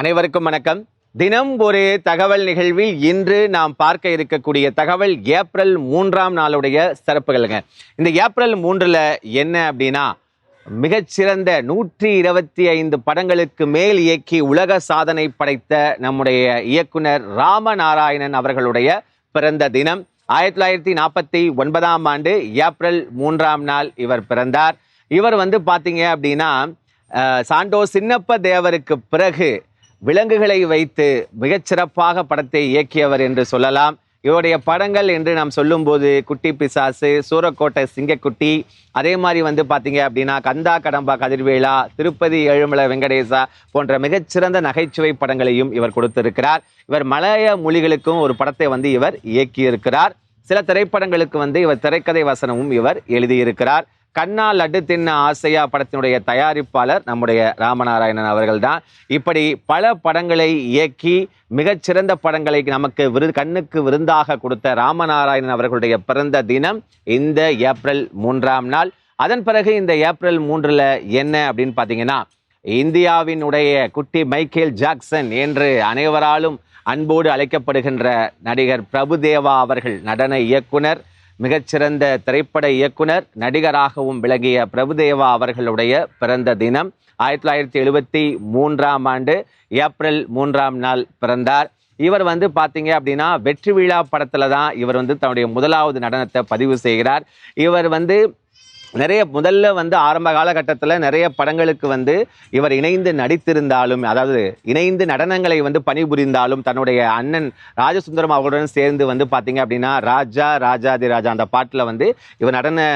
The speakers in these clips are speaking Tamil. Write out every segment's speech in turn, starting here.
அனைவருக்கும் வணக்கம். தினம் ஒரு தகவல் நிகழ்வில் இன்று நாம் பார்க்க இருக்கக்கூடிய தகவல் ஏப்ரல் மூன்றாம் நாளுடைய சிறப்புகளுங்க. இந்த ஏப்ரல் மூன்றில் என்ன அப்படின்னா மிகச்சிறந்த நூற்றி இருபத்தி ஐந்து படங்களுக்கு மேல் இயக்கி உலக சாதனை படைத்த நம்முடைய இயக்குனர் ராமநாராயணன் அவர்களுடைய பிறந்த தினம். ஆயிரத்தி தொள்ளாயிரத்தி நாற்பத்தி ஒன்பதாம் ஆண்டு ஏப்ரல் மூன்றாம் நாள் இவர் பிறந்தார். இவர் வந்து பார்த்தீங்க அப்படின்னா சாண்டோ சின்னப்ப தேவருக்கு பிறகு விலங்குகளை வைத்து மிகச்சிறப்பாக படத்தை இயக்கியவர் என்று சொல்லலாம். இவருடைய படங்கள் என்று நாம் சொல்லும்போது குட்டி பிசாசு சூரக்கோட்டை சிங்கக்குட்டி அதே மாதிரி வந்து பார்த்தீங்க அப்படின்னா கந்தா கடம்பா கதிர்வேலா திருப்பதி ஏழுமலை வெங்கடேசா போன்ற மிகச்சிறந்த நகைச்சுவை படங்களையும் இவர் கொடுத்திருக்கிறார். இவர் மலைய மொழிகளுக்கும் ஒரு படத்தை வந்து இவர் இயக்கியிருக்கிறார். சில திரைப்படங்களுக்கு வந்து இவர் திரைக்கதை வசனமும் இவர் எழுதியிருக்கிறார். கண்ணா லட்டு தின்ன ஆசையா படத்தினுடைய தயாரிப்பாளர் நம்முடைய ராமநாராயணன் அவர்கள் தான் இப்படி பல படங்களை இயக்கி மிகச்சிறந்த படங்களை நமக்கு விரு கண்ணுக்கு விருந்தாக கொடுத்த ராமநாராயணன் அவர்களுடைய பிறந்த தினம் இந்த ஏப்ரல் மூன்றாம் நாள். அதன் பிறகு இந்த ஏப்ரல் மூன்றில் என்ன அப்படின்னு பார்த்தீங்கன்னா இந்தியாவினுடைய குட்டி மைக்கேல் ஜாக்சன் என்று அனைவராலும் அன்போடு அழைக்கப்படுகின்ற நடிகர் பிரபுதேவா அவர்கள் நடன இயக்குனர். மிகச்சிறந்த திரைப்பட இயக்குனர் நடிகராகவும் விளங்கிய பிரபுதேவா அவர்களுடைய பிறந்த தினம் ஆயிரத்தி தொள்ளாயிரத்தி எழுபத்தி மூன்றாம் ஆண்டு ஏப்ரல் மூன்றாம் நாள் பிறந்தார். இவர் வந்து பார்த்தீங்க அப்படின்னா வெற்றி விழா படத்தில் தான் இவர் வந்து தன்னுடைய முதலாவது நடனத்தை பதிவு செய்கிறார். இவர் வந்து நிறைய முதல்ல வந்து ஆரம்ப காலகட்டத்தில் நிறைய படங்களுக்கு வந்து இவர் இணைந்து நடித்திருந்தாலும் அதாவது இணைந்து நடனங்களை வந்து பணிபுரிந்தாலும் தன்னுடைய அண்ணன் ராஜசுந்தரம் அவர்களுடன் சேர்ந்து வந்து பார்த்தீங்க அப்படின்னா ராஜா ராஜாதி ராஜா அந்த பாட்டில் வந்து இவர் நடன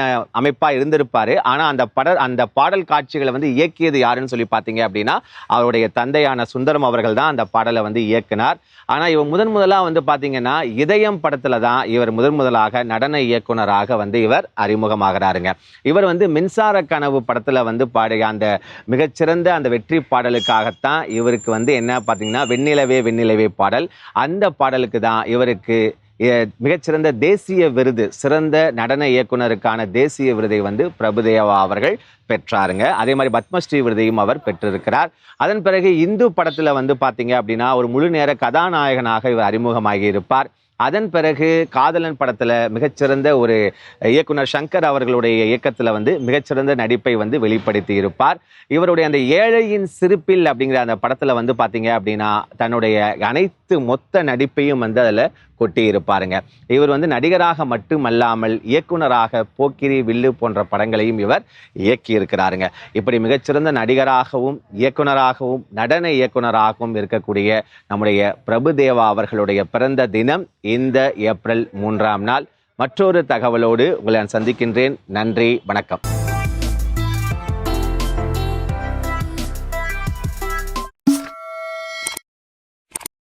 அமைப்பாக இருந்திருப்பார். ஆனால் அந்த பட அந்த பாடல் காட்சிகளை வந்து இயக்கியது யாருன்னு சொல்லி பார்த்தீங்க அப்படின்னா அவருடைய தந்தையான சுந்தரம் அவர்கள் தான் அந்த பாடலை வந்து இயக்குனார். ஆனால் இவர் முதன் முதலாக வந்து பார்த்தீங்கன்னா இதயம் படத்தில் தான் இவர் முதன் முதலாக நடன இயக்குனராக வந்து இவர் அறிமுகமாகிறாருங்க. இவர் வந்து மின்சார கனவு படத்தில் வந்து பாடிய அந்த மிகச்சிறந்த அந்த வெற்றி பாடலுக்காகத்தான் இவருக்கு வந்து என்ன பார்த்தீங்கன்னா வெண்ணிலவே வெண்ணிலவே பாடல். அந்த பாடலுக்கு தான் இவருக்கு மிகச்சிறந்த தேசிய விருது சிறந்த நடன இயக்குனருக்கான தேசிய விருதை வந்து பிரபுதேவா அவர்கள் பெற்றாருங்க. அதே மாதிரி பத்மஸ்ரீ விருதையும் அவர் பெற்றிருக்கிறார். அதன் பிறகு இந்து படத்தில் வந்து பார்த்தீங்க அப்படின்னா ஒரு முழு நேர கதாநாயகனாக இவர் அறிமுகமாகி இருப்பார். அதன் பிறகு காதலன் படத்தில் மிகச்சிறந்த ஒரு இயக்குனர் சங்கர் அவர்களுடைய இயக்கத்தில் வந்து மிகச்சிறந்த நடிப்பை வந்து வெளிப்படுத்தி இருப்பார் இவருடைய அந்த ஏழையின் சிரிப்பில் அப்படிங்கிற அந்த படத்தில் வந்து பார்த்தீங்க அப்படின்னா தன்னுடைய அனைத்து மொத்த நடிப்பையும் வந்து அதுல கொட்டி இருப்பாருங்க இவர் வந்து நடிகராக மட்டுமல்லாமல் இயக்குனராக போக்கிரி வில்லு போன்ற படங்களையும் இவர் இயக்கி இருக்கிறாருங்க இப்படி மிகச்சிறந்த நடிகராகவும் இயக்குனராகவும் நடன இயக்குனராகவும் இருக்கக்கூடிய நம்முடைய பிரபுதேவா அவர்களுடைய பிறந்த தினம் இந்த ஏப்ரல் மூன்றாம் நாள். மற்றொரு தகவலோடு உங்களை நான் சந்திக்கின்றேன். நன்றி வணக்கம்.